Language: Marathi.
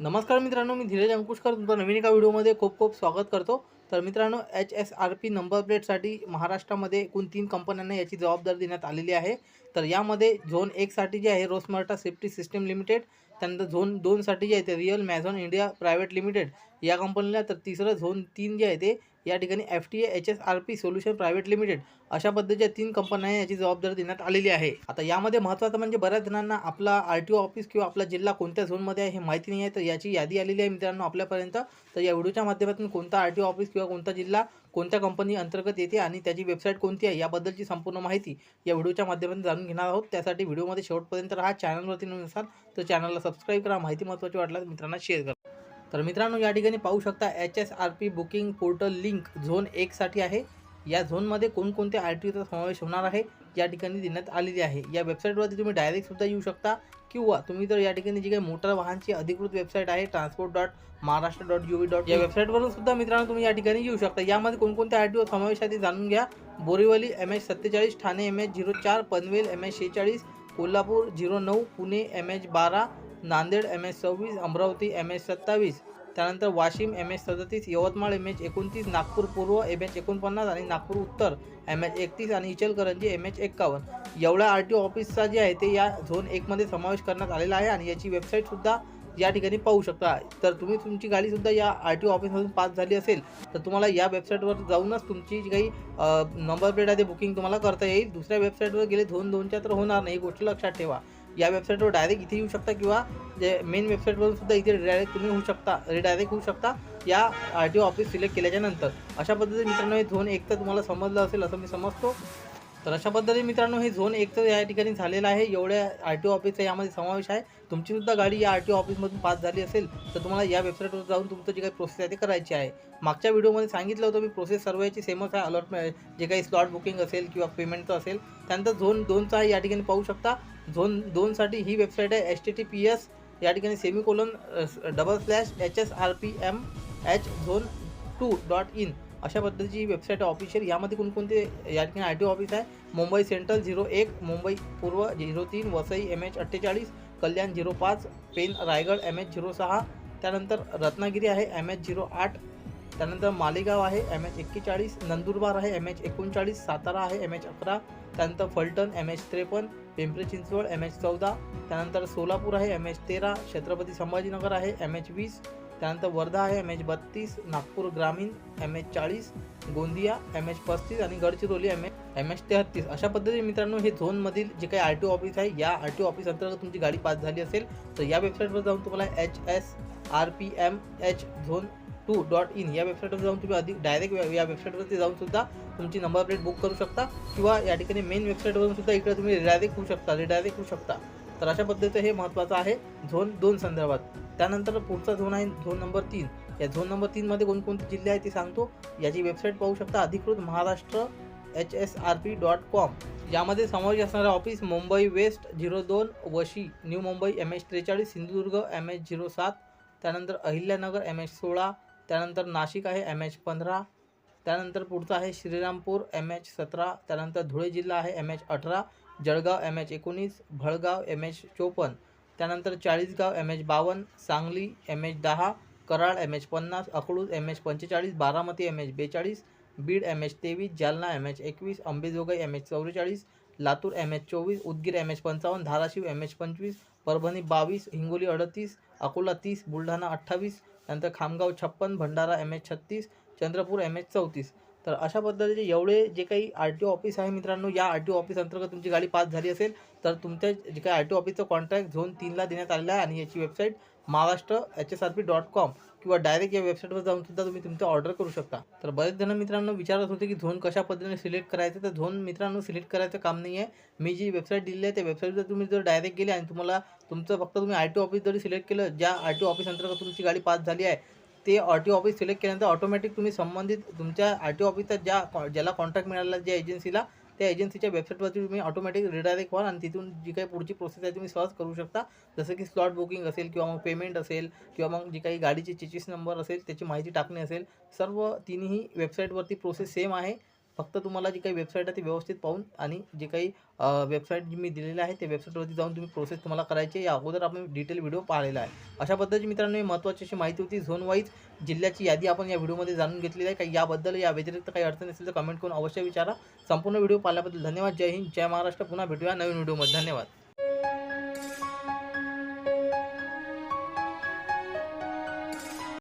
नमस्कार मित्रांनो मी धीरज अंकुशकर तुमचा नवीन एका व्हिडिओमध्ये खूप खूप स्वागत करतो. तर मित्रांनो H S R P number प्लेटसाठी महाराष्ट्रामध्ये एकूण तीन कंपन्यांना याची जबाबदारी देण्यात आलेली आहे. तर यामध्ये झोन एकसाठी जे आहे रोसमर्टा सेफ्टी सिस्टम लिमिटेड त्यानंतर झोन दोनसाठी जे आहे ते real Mazon India private limited या कंपनीला तर तिसरं झोन तीन जे आहे ते या ठिकाणी F T H S R P solution private limited अशा पद्धतीच्या तीन कंपन्यांना याची जबाबदारी देण्यात आलेली आहे. आता यामध्ये महत्त्वाचं म्हणजे बऱ्याच जणांना आपला आर टी ओ ऑफिस किंवा आपला जिल्हा कोणत्या झोनमध्ये आहे हे माहिती नाही आहे तर याची यादी आलेली आहे मित्रांनो आपल्यापर्यंत. तर या व्हिडिओच्या माध्यमातून कोणता आर टी ओ ऑफिस किंवा कोणता जिल्हा कोणत्या कंपनी अंतर्गत येते आणि त्याची वेबसाईट कोणती आहे याबद्दलची संपूर्ण माहिती या व्हिडिओच्या माध्यमातून जाणून घेणार आहोत. त्यासाठी व्हिडिओमध्ये शेवटपर्यंत राहा. चॅनलवरती नवीन असाल तर चॅनलला सबस्क्राईब करा. माहिती महत्त्वाची वाटल्यास मित्रांना शेअर करा. तर मित्रांनो या ठिकाणी पाहू शकता H S R P booking portal link zone एकसाठी आहे. या झोनमध्ये कोणकोणत्या आर टी ओचा समावेश होणार आहे? या ठिकाणी देण्यात आलेली आहे. या वेबसाईटवरती तुम्ही डायरेक्टसुद्धा येऊ शकता किंवा तुम्ही जर या ठिकाणी जी काही मोटार वाहनची अधिकृत वेबसाईट आहे transport dot Maharashtra dot U dot या वेबसाईटवरून सुद्धा मित्रांनो तुम्ही या ठिकाणी येऊ शकता. यामध्ये कोणकोणत्या आर टी ओ समावेश आहे ते जाणून घ्या. बोरिवली एम एच सत्तेचाळीस ठाणे एम एच झिरो चार पनवेल एम एच शेहेचाळीस कोल्हापूर झिरो नऊ पुणे एम एच बारा नांदेड एम एच सव्वीस अमरावती एम एच सत्तावीस. त्यानंतर वाशिम एम एच सदतीस यवतमाळ एम एच एकोणतीस नागपूर पूर्व एम एच एकोणपन्नास आणि नागपूर उत्तर एम एच एकतीस आणि इचलकरंजी एम एच एक्कावन्न. एवढ्या आर टी ओ ऑफिसचा जे आहे ते या झोन एकमध्ये समावेश करण्यात आलेला आहे आणि याची वेबसाईटसुद्धा या ठिकाणी पाहू शकता. तर तुम्ही तुमची गाडीसुद्धा या आर टी ओ ऑफिसमधून पास झाली असेल तर तुम्हाला या वेबसाईटवर जाऊनच तुमची जी काही नंबर प्लेट आहे ते बुकिंग तुम्हाला करता येईल. दुसऱ्या वेबसाईटवर गेले दोन दोनच्या तर होणार नाही. ही गोष्ट लक्षात ठेवा. या वेबसाईटवर डायरेक्ट इथे येऊ शकता किंवा जे मेन वेबसाईटवरून सुद्धा इथे डायरेक्ट तुम्ही होऊ शकता रिडायरेक्ट होऊ शकता या R T O office select केल्याच्यानंतर. अशा पद्धतीने मित्रांनो हे झोन एक तर तुम्हाला समजलं असेल असं मी समजतो. तर अशा पद्धतीने मित्रांनो हे झोन एक तर या ठिकाणी झालेलं आहे. एवढ्या आर टी ओ ऑफिसचा यामध्ये समावेश आहे. तुमचीसुद्धा गाडी या आर टी ओ ऑफिसमधून पास झाली असेल तर तुम्हाला या वेबसाईटवर जाऊन तुमचं जे काही प्रोसेस आहे ते करायची आहे. मागच्या व्हिडिओमध्ये सांगितलं होतं मी प्रोसेस सर्व याची सेमच आहे अलॉटमेंट जे काही स्लॉट बुकिंग असेल किंवा पेमेंटचं असेल त्यानंतर झोन दोनचा आहे या ठिकाणी पाहू शकता. झोन दोनसाठी ही वेबसाईट आहे H T T P S या ठिकाणी semicolon double slash H S R P M H zone two dot in अशा पद्धतीची वेबसाईट आहे ऑफिशियल यामध्ये कोणकोणते या ठिकाणी आय टी ऑफिस आहे मुंबई सेंट्रल झिरो एक मुंबई पूर्व झिरो तीन वसई एम एच अठ्ठेचाळीस कल्याण झिरो पाच Pen Raigad M H zero सहा त्यानंतर रत्नागिरी आहे एम एच झिरो आठ त्यानंतर मालेगाव आहे एम एच एक्केचाळीस नंदुरबार आहे एम एच एकोणचाळीस सातारा आहे एम एच अकरा त्यानंतर फलटण एम एच त्रेपन्न पिंपरी चिंचवड एम एच चौदा त्यानंतर सोलापूर आहे एम एच तेरा छत्रपती संभाजीनगर आहे एम एच वीस त्यानंतर वर्धा आहे एम एच बत्तीस नागपूर ग्रामीण एम एच चाळीस गोंदिया एम एच पस्तीस आणि Gadchiroli M H M H तेहत्तीस अशा पद्धतीने मित्रांनो हे झोनमधील जे काही आर टी ओ ऑफिस आहे या आर टी ओ ऑफिस अंतर्गत तुमची गाडी पास झाली असेल तर या वेबसाईटवर जाऊन तुम्हाला H S R P M H zone two dot in या वेबसाईटवर जाऊन तुम्ही अधिक डायरेक्ट या वेबसाईटवरती जाऊन सुद्धा तुमची नंबर प्लेट बुक करू शकता किंवा या ठिकाणी मेन वेबसाईटवरून सुद्धा इकडे तुम्ही रिडायरेक्ट होऊ शकता रिडायरेक्ट होऊ शकता. तर अशा पद्धतीचं हे महत्त्वाचं आहे झोन दोन संदर्भात. त्यानंतर पुढचा झोन आहे झोन नंबर तीन. या झोन नंबर तीनमध्ये कोणकोणते जिल्हे आहेत ते सांगतो. याची वेबसाईट पाहू शकता. अधिकृत Maharashtra H S R P dot com यामध्ये समावेश असणारे ऑफिस मुंबई वेस्ट झिरो दोन वशी न्यू मुंबई एम एच त्रेचाळीस सिंधुदुर्ग एम एच झिरो सात त्यानंतर अहिल्यानगर एम एच सोळा त्यानंतर नाशिक आहे एम एच पंधरा त्यानंतर पुढचं आहे श्रीरामपूर एम एच सतरा त्यानंतर धुळे जिल्हा आहे एम एच अठरा जळगाव एम एच एकोणीस भळगाव एम एच चोपन्न. त्यानंतर चाळीसगाव एम एच बावन्न सांगली एम एच दहा कराड एम एच पन्नास अकलूज एम एच पंचेचाळीस बारामती एम एच बेचाळीस बीड एम एच तेवीस जालना एम एच एकवीस अंबेजोगाई एम एच चौवेचाळीस लातूर एम एच चोवीस उदगीर एम एच पंचावन्न धाराशिव एम एच पंचवीस परभणी बावीस हिंगोली अडतीस अकोला तीस बुलढाणा अठ्ठावीस नंतर खामगाव छप्पन भंडारा एम एच छत्तीस चंद्रपूर एम एच चौतीस तर अशा पद्धतीचे एवढे जे काही आर टी ओ ऑफिस आहे मित्रांनो या आर टी ओ ऑफिस अंतर्गत तुमची गाडी पास झाली असेल तर तुमच्या जे काही आर टी ओ ऑफिसचं कॉन्ट्रॅक्ट झोन तीनला देण्यात आलेला आहे आणि याची website Maharashtra H S R P dot com किंवा डायरेक्ट या वेबसाईटवर जाऊन सुद्धा तुम्ही तुमचं ऑर्डर करू शकता. तर बरेच जण मित्रांनो विचारत होते की झोन कशा पद्धतीने सिलेक्ट करायचं तर झोन मित्रांनो सिलेक्ट करायचं काम नाही आहे. मी जी वेबसाईट दिली आहे त्या वेबसाईटवर तुम्ही जर डायरेक्ट गेले आणि तुम्हाला तुमचं फक्त तुम्ही आर टी ऑफिस जरी सिलेक्ट केलं ज्या आर टी ऑफिस अंतर्गत तुमची गाडी पास झाली आहे ते आर टी ऑफिस सिलेक्ट केल्यानंतर ऑटोमॅटिक तुम्ही संबंधित तुमच्या आर टी ऑफिसचा ज्या ज्याला कॉन्टॅक्ट मिळाला ज्या एजन्सीला त्या एजन्सीच्या वेबसाईटवरती तुम्ही ऑटोमॅटिक रिडायरेक्ट व्हाल आणि तिथून जी काही पुढची प्रोसेस आहे तुम्ही सहज करू शकता. जसं की स्लॉट बुकिंग असेल किंवा मग पेमेंट असेल किंवा मग जी काही गाडीची चिचीस नंबर असेल त्याची माहिती टाकणे असेल सर्व तिन्ही वेबसाईटवरती प्रोसेस सेम आहे. फक्त तुम्हाला जी काही वेबसाईट आहे ती व्यवस्थित पाहून आणि जे काही वेबसाईट जी मी दिलेली आहे त्या वेबसाईटवरती जाऊन तुम्ही प्रोसेस तुम्हाला करायची या अगोदर आपण डिटेल व्हिडिओ पाहिलेला आहे. अशा पद्धतीची मित्रांनो ही महत्त्वाची अशी माहिती होती. झोन वाईज जिल्ह्याची यादी आपण या व्हिडिओमध्ये जाणून घेतलेली आहे. काही याबद्दल या व्यतिरिक्त काही अडचण असेल तर कमेंट करून अवश्य विचारा. संपूर्ण व्हिडिओ पाहिल्याबद्दल धन्यवाद. जय हिंद. जय महाराष्ट्र. पुन्हा भेटूया नवीन व्हिडिओमध्ये धन्यवाद.